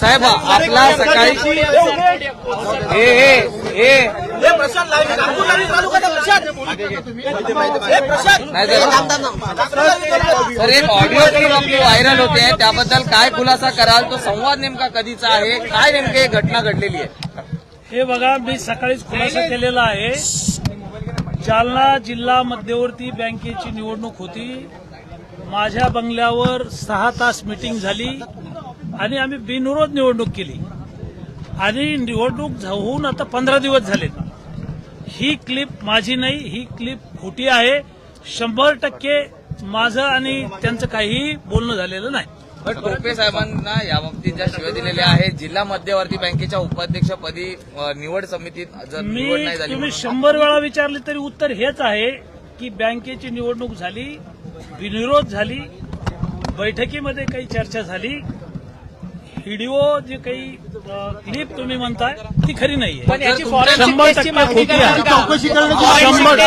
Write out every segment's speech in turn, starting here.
साहेब आपला सकाळी हे हे हे. नाही तर- तर एक ऑडिओ क्लिप आपली व्हायरल होते त्याबद्दल काय खुलासा कराल? तो संवाद नेमका कधीचा आहे? काय नेमकी घटना घडलेली आहे? हे बघा मी सकाळीच खुलासा केलेला आहे. जालना जिल्हा मध्यवर्ती बँकेची निवडणूक होती. माझ्या बंगल्यावर सहा तास मिटिंग झाली आणि आम्ही बिनविरोध निवडणूक केली. आणि निवडणूक होऊन आता पंधरा दिवस झाले ही क्लिप माझी नाही ही क्लिप खोटी आहे. शंभर टक्के माझं आणि त्यांचं काहीही बोलणं झालेलं नाही. पण टोपे साहेबांना या बाबतीत ज्या शिव्या दिलेल्या आहेत जिल्हा मध्यवर्ती बँकेच्या उपाध्यक्षपदी निवड समितीत जर निवड मी नाही झाली तुम्ही शंभर वेळा विचारले तरी उत्तर हेच आहे की बँकेची निवडणूक झाली बिनविरोध झाली बैठकीमध्ये काही चर्चा झाली. व्हिडिओ जे काही क्लिप तुम्ही म्हणताय ती खरी नाहीये. पण याची शंभर टक्के का? शंभर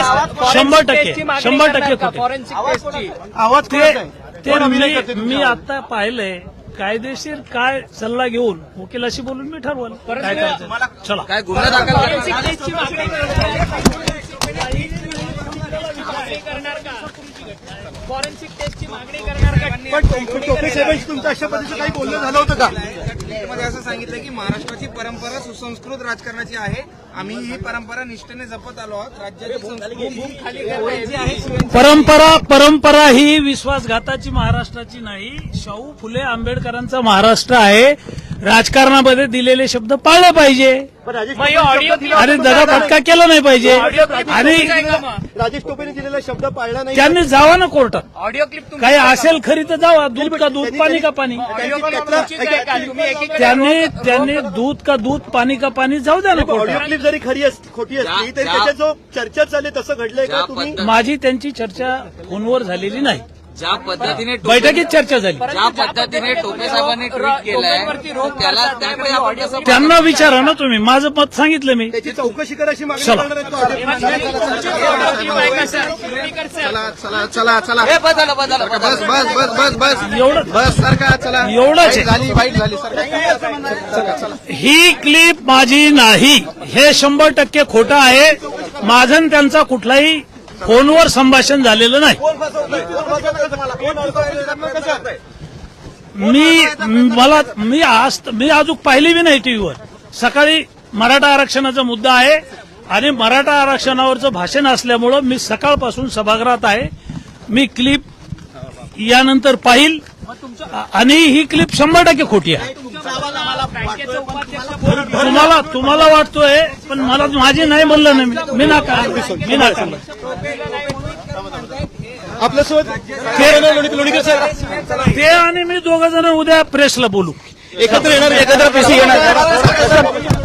शंभर टक्के शंभर टक्के आवाज ते मी आता पाहिलंय कायदेशीर काय सल्ला घेऊन वकिलाशी बोलून मी ठरवलं. काय करायचं? चला काय गुन्हा दाखल करा- फॉरेन्सिक टेस्टची मागणी करणार का फॉरेन्सिक टेस्टची मागणी करणार का? पण टोपे साहेबांशी तुमचं अशा पद्धतीचं काही बोलणं झालं होतं का? मध्ये असं सांगितलं की महाराष्ट्राची परंपरा सुसंस्कृत राजकारणाची आहे. आम्ही ही परंपरा निष्ठेने जपत आलो आहोत. राज्याची परंपरा परंपरा ही विश्वासघाताची महाराष्ट्राची नाही. शाहू फुले आंबेडकरांचा महाराष्ट्र आहे. राजकारणामध्ये दिलेले शब्द पाळले पाहिजे. होता दगा फटका केला नाही पाहिजे. आणि? राजेश टोपेने दिलेला शब्द पाळला नाही. त्यांनी जावा ना कोर्टात. ऑडिओ क्लिप काही असेल खरी तर जावा. दूध का दूध पाणी का पाणी? त्यांनी त्यांनी दूध का दूध पाणी का पाणी जाऊ द्या ना ऑडिओ क्लिप जरी खरी असली खोटी असली तरी त्याच्यात जो चर्चा चालली तसं घडलंय का तुम्ही? माझी त्यांची चर्चा फोनवर झालेली नाही. ज्या पद्धतीने बैठकीत चर्चा झाली ज्या पद्धतीने टोपे साहेबांनी ट्विट केलंय त्याला त्याकडे आपण कसं त्यांना विचारा ना तुम्ही माझं मत सांगितलं मी त्याची चौकशी करायची चला. चला चला चला हे बस बस बस बस. बस एवढं बस सरका चला एवढंच झाली वाईट झाली ही क्लिप माझी नाही हे शंभर टक्के खोटं आहे माझं त्यांचा कुठलाही फोनवर संभाषण झालेलं नाही. मी मला मी आज मी अजून पाहिली बी नाही टीव्हीवर. सकाळी मराठा आरक्षणाचा मुद्दा आहे आणि मराठा आरक्षणावरचं भाषण असल्यामुळं मी सकाळपासून सभागृहात आहे. मी क्लिप यानंतर पाहिल. आणि ही क्लिप शंभर टक्के खोटी आहे. तुम्हाला तुम्हाला वाटतोय पण मला माझी नाही म्हणलं ना मी. मी नाका मी नाका आपल्यासोबत लोणी- लोणीकर साहेब. ते आणि मी दोघ जण उद्या प्रेसला बोलू. एकत्र येणार एकत्र पेशी घेणार